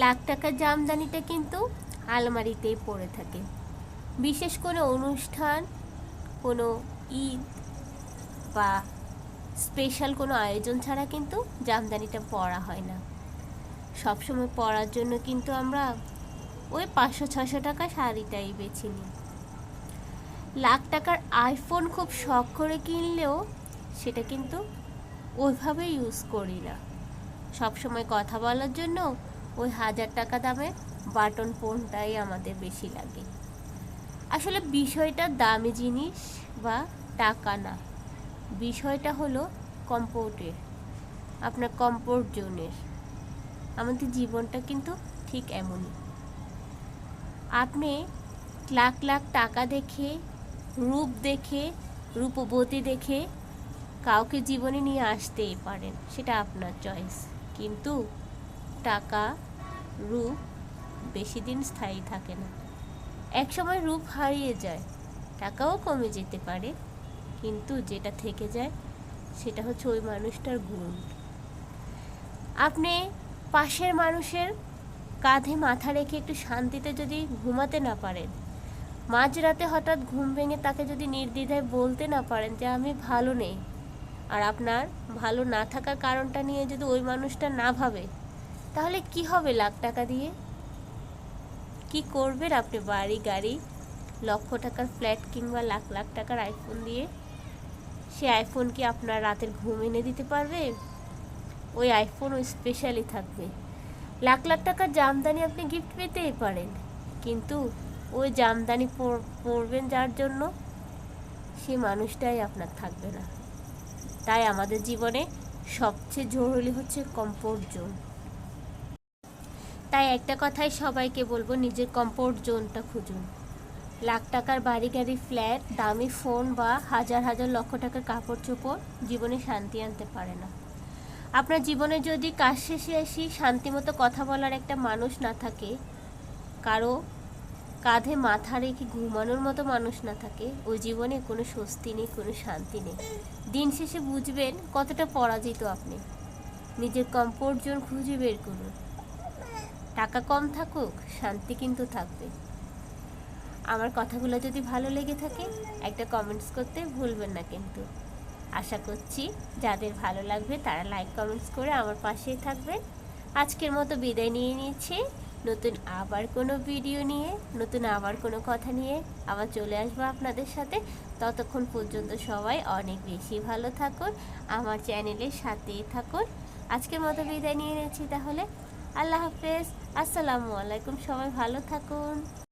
লাখ টাকার জামদানিটা কিন্তু আলমারিতেই পড়ে থাকে। বিশেষ কোনো অনুষ্ঠান, কোনো ঈদ বা স্পেশাল কোনো আয়োজন ছাড়া কিন্তু জামদানিটা পরা হয় না। সবসময় পরার জন্য কিন্তু আমরা ওই পাঁচশো ছশো টাকা শাড়িটাই বেছে নিই। লাখ টাকার আইফোন খুব শখ করে কিনলেও সেটা কিন্তু ওইভাবে ইউজ করি না। সবসময় কথা বলার জন্য ওই হাজার টাকা দামের বাটন ফোনটাই আমাদের বেশি লাগে। আসলে বিষয়টা দামি জিনিস বা টাকা না। বিষয়টা হলো কম্পোর্টের আপনার কম্পোর্ট জোনের। আমাদের জীবনটা কিন্তু ঠিক এমনই। আপনি লাখ লাখ টাকা দেখে, রূপ দেখে, রূপবতী দেখে কাউকে জীবনে নিয়ে আসতেই পারেন, সেটা আপনার চয়েস কিন্তু টাকা রূপ বেশি দিন স্থায়ী থাকে না। এক সময় রূপ হারিয়ে যায়, টাকাও কমে যেতে পারে, কিন্তু যেটা থেকে যায় সেটা হচ্ছে ওই মানুষটার গুণ। আপনি পাশের মানুষের কাঁধে মাথা রেখে একটু শান্তিতে যদি ঘুমাতে না পারেন, মাঝরাতে হঠাৎ ঘুম ভেঙে তাকে যদি নির্দ্বিধায় বলতে না পারেন যে আমি ভালো নেই, আর আপনার ভালো না থাকার কারণটা নিয়ে যদি ওই মানুষটা না ভাবে তাহলে কি হবে লাখ টাকা দিয়ে? কি করবেন আপনি বাড়ি, গাড়ি, লক্ষ টাকার ফ্ল্যাট কিংবা লাখ লাখ টাকার আইফোন দিয়ে? সে আইফোন কি আপনার রাতের ঘুম এনে দিতে পারবে? ওই আইফোন ওই স্পেশালি থাকবে। লাখ লাখ টাকার জামদানি আপনি গিফট পেতেই পারেন, কিন্তু ওই জামদানি পর- পরবেন যার জন্য? সে মানুষটাই আপনার থাকবে না। তাই আমাদের জীবনে সবচেয়ে জরুরি হচ্ছে কমফোর্ট জোন তাই একটা কথাই সবাইকে বলব, নিজের কমফোর্ট জোনটা খুঁজুন। লাখ টাকার বাড়ি, গাড়ি ফ্ল্যাট দামি ফোন বা হাজার হাজার, লক্ষ টাকার কাপড় চোপড় জীবনে শান্তি আনতে পারে না। আপনার জীবনে যদি কাজ শেষে আসি শান্তিমতো কথা বলার একটা মানুষ না থাকে, কারও কাঁধে মাথা রেখে ঘুমানোর মতো মানুষ না থাকে ওই জীবনে কোনো স্বস্তি নেই, কোনো শান্তি নেই। দিন শেষে বুঝবেন কতটা পরাজিত আপনি। নিজের কমফোর্ট জোন খুঁজে বের করুন। টাকা কম থাকুক, শান্তি কিন্তু থাকবে। আমার কথাগুলো যদি ভালো লেগে থাকে, একটা কমেন্টস করতে ভুলবেন না কিন্তু। আশা করছি যাদের ভালো লাগবে তারা লাইক কমেন্টস করে আমার পাশেই থাকবেন। আজকের মতো বিদায় নিয়ে নিচ্ছি। নতুন আবার কোনো ভিডিও নিয়ে, নতুন আবার কোনো কথা নিয়ে আবার চলে আসব আপনাদের সাথে। ততক্ষণ পর্যন্ত সবাই অনেক বেশি ভালো থাকুন, আমার চ্যানেলের সাথেই থাকুন। আজকের মতো বিদায় নিয়ে নিচ্ছি তাহলে। আল্লাহ হাফেজ। আসসালামু আলাইকুম সবাই ভালো থাকুন।